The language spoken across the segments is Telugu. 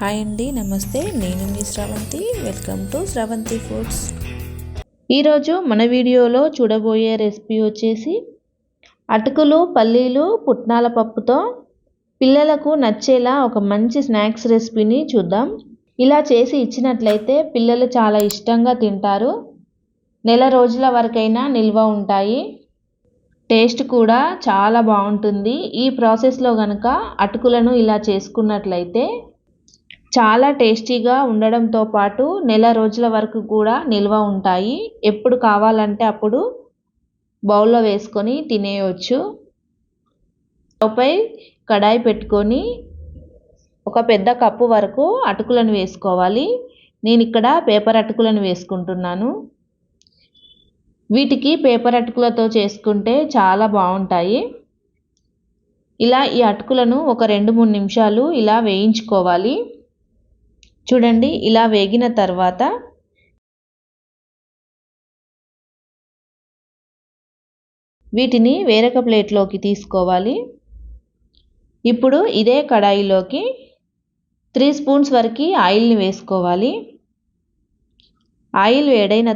హాయ్ అండి నమస్తే. నేను మీ Sravanthi. Welcome to Sravanthi foods ఈరోజు మన వీడియోలో చూడబోయే రెసిపీ వచ్చేసి అటుకులు పల్లీలు పుట్నాల పప్పుతో పిల్లలకు నచ్చేలా ఒక మంచి స్నాక్స్ రెసిపీని చూద్దాం. ఇలా చేసి ఇచ్చినట్లయితే పిల్లలు చాలా ఇష్టంగా తింటారు. నెల రోజుల వరకైనా నిల్వ ఉంటాయి. టేస్ట్ కూడా చాలా బాగుంటుంది. ఈ ప్రాసెస్లో కనుక అటుకులను ఇలా చేసుకున్నట్లయితే చాలా టేస్టీగా ఉండడంతో పాటు నెల రోజుల వరకు కూడా నిల్వ ఉంటాయి. ఎప్పుడు కావాలంటే అప్పుడు బౌల్లో వేసుకొని తినేయవచ్చు పై కడాయి పెట్టుకొని ఒక పెద్ద కప్పు వరకు అటుకులను వేసుకోవాలి. నేను ఇక్కడ పేపర్ అటుకులను వేసుకుంటున్నాను. వీటికి పేపర్ అటుకులతో చేసుకుంటే చాలా బాగుంటాయి. ఇలా ఈ అటుకులను ఒక రెండు మూడు నిమిషాలు ఇలా వేయించుకోవాలి. చూడండి ఇలా వేగిన తర్వాత వీటిని వేరొక ప్లేట్లోకి తీసుకోవాలి. ఇప్పుడు ఇదే కడాయిలోకి త్రీ స్పూన్స్ వరకు ఆయిల్ని వేసుకోవాలి. ఆయిల్ వేడైన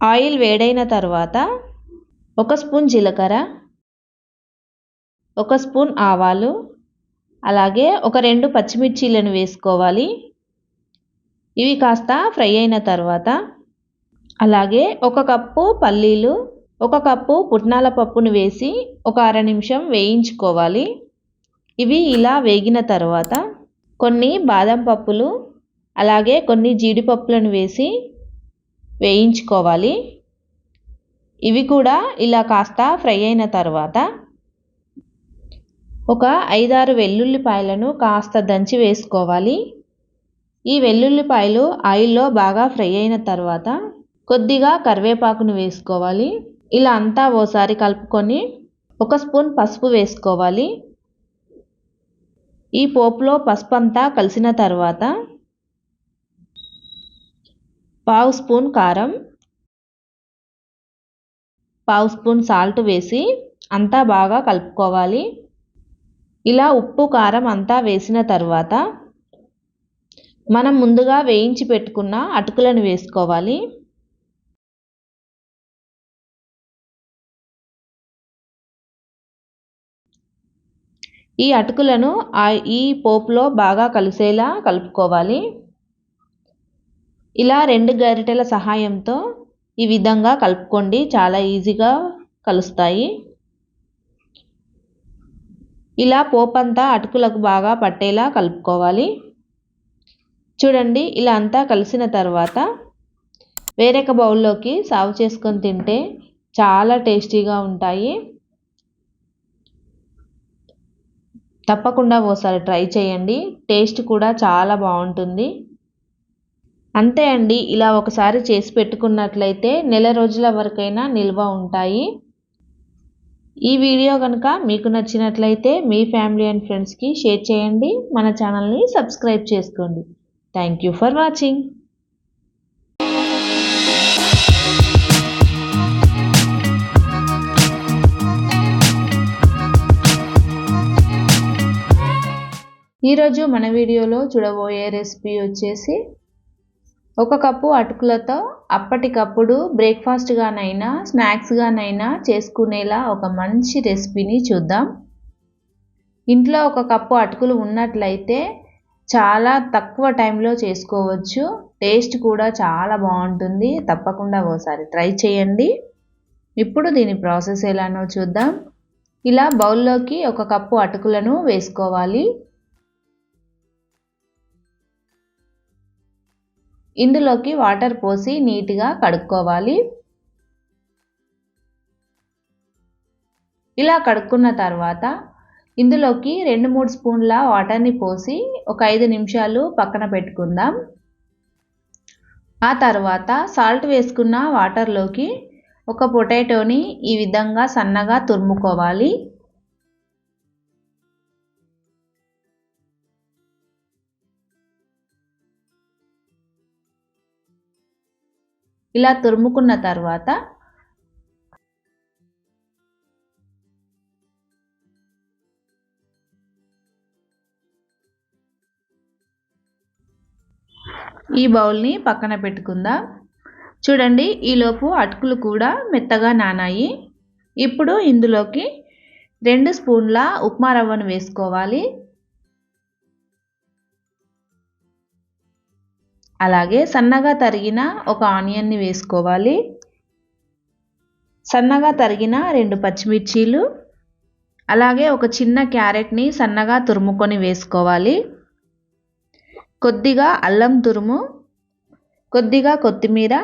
ఆయిల్ వేడైన తర్వాత ఒక స్పూన్ జీలకర్ర ఒక స్పూన్ ఆవాలు అలాగే ఒక రెండు పచ్చిమిర్చీలను వేసుకోవాలి. ఇవి కాస్త ఫ్రై అయిన తర్వాత అలాగే ఒక కప్పు పల్లీలు ఒక కప్పు పుట్నాల పప్పును వేసి ఒక అర నిమిషం వేయించుకోవాలి. ఇవి ఇలా వేగిన తర్వాత కొన్ని బాదం పప్పులు అలాగే కొన్ని జీడిపప్పులను వేసి వేయించుకోవాలి. ఇవి కూడా ఇలా కాస్త ఫ్రై అయిన తర్వాత ఒక ఐదారు వెల్లుల్లిపాయలను కాస్త దంచి వేసుకోవాలి. ఈ వెల్లుల్లిపాయలు ఆయిల్లో బాగా ఫ్రై అయిన తర్వాత కొద్దిగా కరివేపాకును వేసుకోవాలి. ఇలా అంతా ఓసారి కలుపుకొని ఒక స్పూన్ పసుపు వేసుకోవాలి. ఈ పోపులో పసుపు అంతా కలిసిన తర్వాత పావు స్పూన్ కారం పావు స్పూన్ సాల్ట్ వేసి అంతా బాగా కలుపుకోవాలి. ఇలా ఉప్పు కారం అంతా వేసిన తర్వాత మనం ముందుగా వేయించి పెట్టుకున్న అటుకులను వేసుకోవాలి. ఈ అటుకులను ఈ పోపులో బాగా కలిసేలా కలుపుకోవాలి. ఇలా రెండు గరిటెల సహాయంతో ఈ విధంగా కలుపుకోండి. చాలా ఈజీగా కలుస్తాయి. ఇలా పోపంతా అటుకులకు బాగా పట్టేలా కలుపుకోవాలి. చూడండి ఇలా అంతా కలిసిన తర్వాత వేరొక బౌల్లోకి సర్వ్ చేసుకొని తింటే చాలా టేస్టీగా ఉంటాయి. తప్పకుండా ఓసారి ట్రై చేయండి టేస్ట్ కూడా చాలా బాగుంటుంది. అంతే అండి ఇలా ఒకసారి చేసి పెట్టుకున్నట్లయితే నెల రోజుల వరకైనా నిల్వ ఉంటాయి. ఈ వీడియో కనుక మీకు నచ్చినట్లయితే మీ ఫ్యామిలీ అండ్ ఫ్రెండ్స్కి షేర్ చేయండి మన ఛానల్ని సబ్స్క్రైబ్ చేసుకోండి. థ్యాంక్ యూ ఫర్ వాచింగ్ ఈరోజు మన వీడియోలో చూడబోయే రెసిపీ వచ్చేసి ఒక కప్పు అటుకులతో అప్పటికప్పుడు బ్రేక్ఫాస్ట్గానైనా స్నాక్స్గానైనా చేసుకునేలా ఒక మంచి రెసిపీని చూద్దాం. ఇంట్లో ఒక కప్పు అటుకులు ఉన్నట్లయితే చాలా తక్కువ టైంలో చేసుకోవచ్చు. టేస్ట్ కూడా చాలా బాగుంటుంది. తప్పకుండా ఓసారి ట్రై చేయండి. ఇప్పుడు దీని ప్రాసెస్ ఎలానో చూద్దాం. ఇలా బౌల్లోకి ఒక కప్పు అటుకులను వేసుకోవాలి. ఇందులోకి వాటర్ పోసి నీట్గా కడుక్కోవాలి. ఇలా కడుక్కున్న తర్వాత ఇందులోకి రెండు మూడు స్పూన్ల వాటర్ని పోసి ఒక ఐదు నిమిషాలు పక్కన పెట్టుకుందాం. ఆ తర్వాత సాల్ట్ వేసుకున్న వాటర్లోకి ఒక పొటాటోని ఈ విధంగా సన్నగా తురుముకోవాలి. ఇలా తురుముకున్న తర్వాత ఈ బౌల్ని పక్కన పెట్టుకుందాం. చూడండి ఈలోపు అటుకులు కూడా మెత్తగా నానాయి. ఇప్పుడు ఇందులోకి రెండు స్పూన్ల ఉప్మా రవ్వను వేసుకోవాలి. అలాగే సన్నగా తరిగిన ఒక ఆనియన్ని వేసుకోవాలి. సన్నగా తరిగిన రెండు పచ్చిమిర్చీలు అలాగే ఒక చిన్న క్యారెట్ని సన్నగా తురుముకొని వేసుకోవాలి. కొద్దిగా అల్లం తురుము కొద్దిగా కొత్తిమీర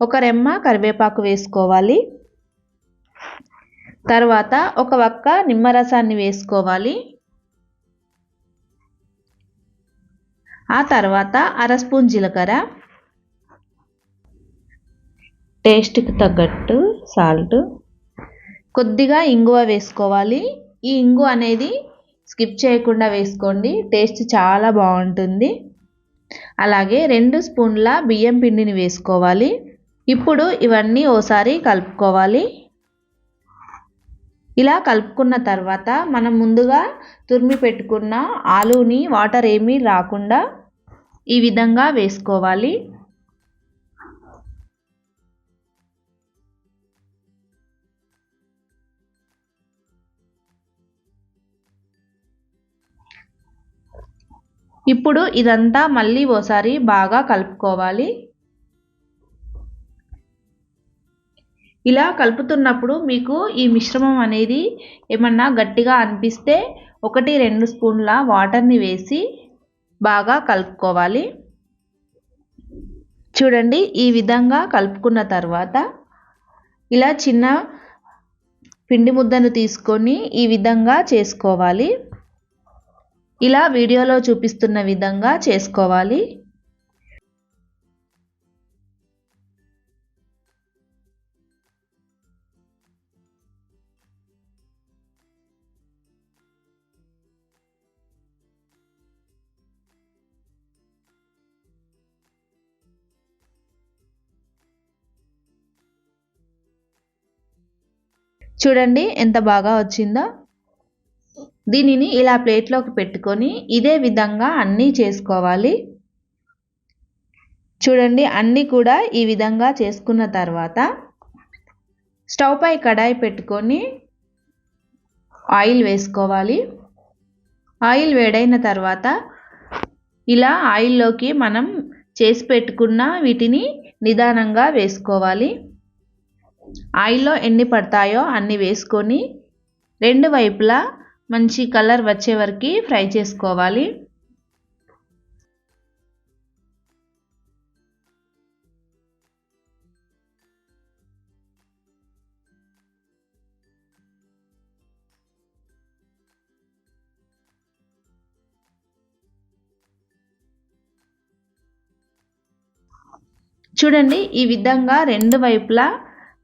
ఒక రెమ్మ కరివేపాకు వేసుకోవాలి. తర్వాత ఒక వక్క నిమ్మరసాన్ని వేసుకోవాలి. ఆ తర్వాత అర స్పూన్ జీలకర్ర. టేస్ట్కి తగ్గట్టు సాల్ట్ కొద్దిగా ఇంగువ వేసుకోవాలి. ఈ ఇంగు అనేది స్కిప్ చేయకుండా వేసుకోండి. టేస్ట్ చాలా బాగుంటుంది. అలాగే రెండు స్పూన్ల బియ్యం పిండిని వేసుకోవాలి. ఇప్పుడు ఇవన్నీ ఓసారి కలుపుకోవాలి. ఇలా కలుపుకున్న తర్వాత మనం ముందుగా తురిమి పెట్టుకున్న ఆలూని వాటర్ ఏమీ రాకుండా ఈ విధంగా వేసుకోవాలి. ఇప్పుడు ఇదంతా మళ్ళీ ఓసారి బాగా కలుపుకోవాలి. ఇలా కలుపుతున్నప్పుడు మీకు ఈ మిశ్రమం అనేది ఏమన్నా గట్టిగా అనిపిస్తే ఒకటి రెండు స్పూన్ల వాటర్ని వేసి బాగా కలుపుకోవాలి. చూడండి ఈ విధంగా కలుపుకున్న తర్వాత ఇలా చిన్న పిండి ముద్దను తీసుకొని ఈ విధంగా చేసుకోవాలి. ఇలా వీడియోలో చూపిస్తున్న విధంగా చేసుకోవాలి. చూడండి ఎంత బాగా వచ్చిందో. దీనిని ఇలా ప్లేట్లోకి పెట్టుకొని ఇదే విధంగా అన్నీ చేసుకోవాలి. చూడండి అన్నీ కూడా ఈ విధంగా చేసుకున్న తర్వాత స్టవ్ పై కడాయి పెట్టుకొని ఆయిల్ వేసుకోవాలి. ఆయిల్ వేడైన తర్వాత ఇలా ఆయిల్లోకి మనం చేసి పెట్టుకున్న వీటిని నిదానంగా వేసుకోవాలి. ఆయిల్లో ఎన్ని పడతాయో అన్ని వేసుకొని రెండు వైపులా మంచి కలర్ వచ్చే వరకు ఫ్రై చేసుకోవాలి. చూడండి ఈ విధంగా రెండు వైపులా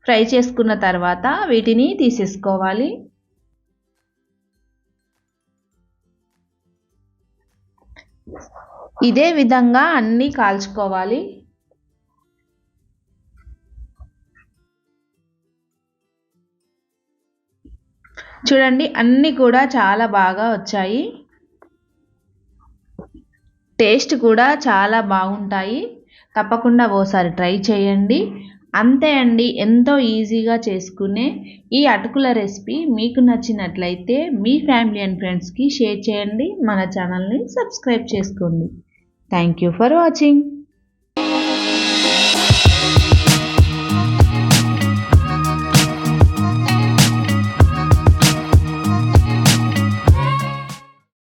ఫ్రై చేసుకున్న తర్వాత వీటిని తీసేసుకోవాలి. ఇదే విధంగా అన్నీ కాల్చుకోవాలి. చూడండి అన్నీ కూడా చాలా బాగా వచ్చాయి. టేస్ట్ కూడా చాలా బాగుంటాయి. తప్పకుండా ఓసారి ట్రై చేయండి. అంతే అండి ఎంతో ఈజీగా చేసుకునే ఈ అటుకుల రెసిపీ మీకు నచ్చినట్లయితే మీ ఫ్యామిలీ అండ్ ఫ్రెండ్స్కి షేర్ చేయండి మన ఛానల్ని సబ్స్క్రైబ్ చేసుకోండి. Thank you for watching.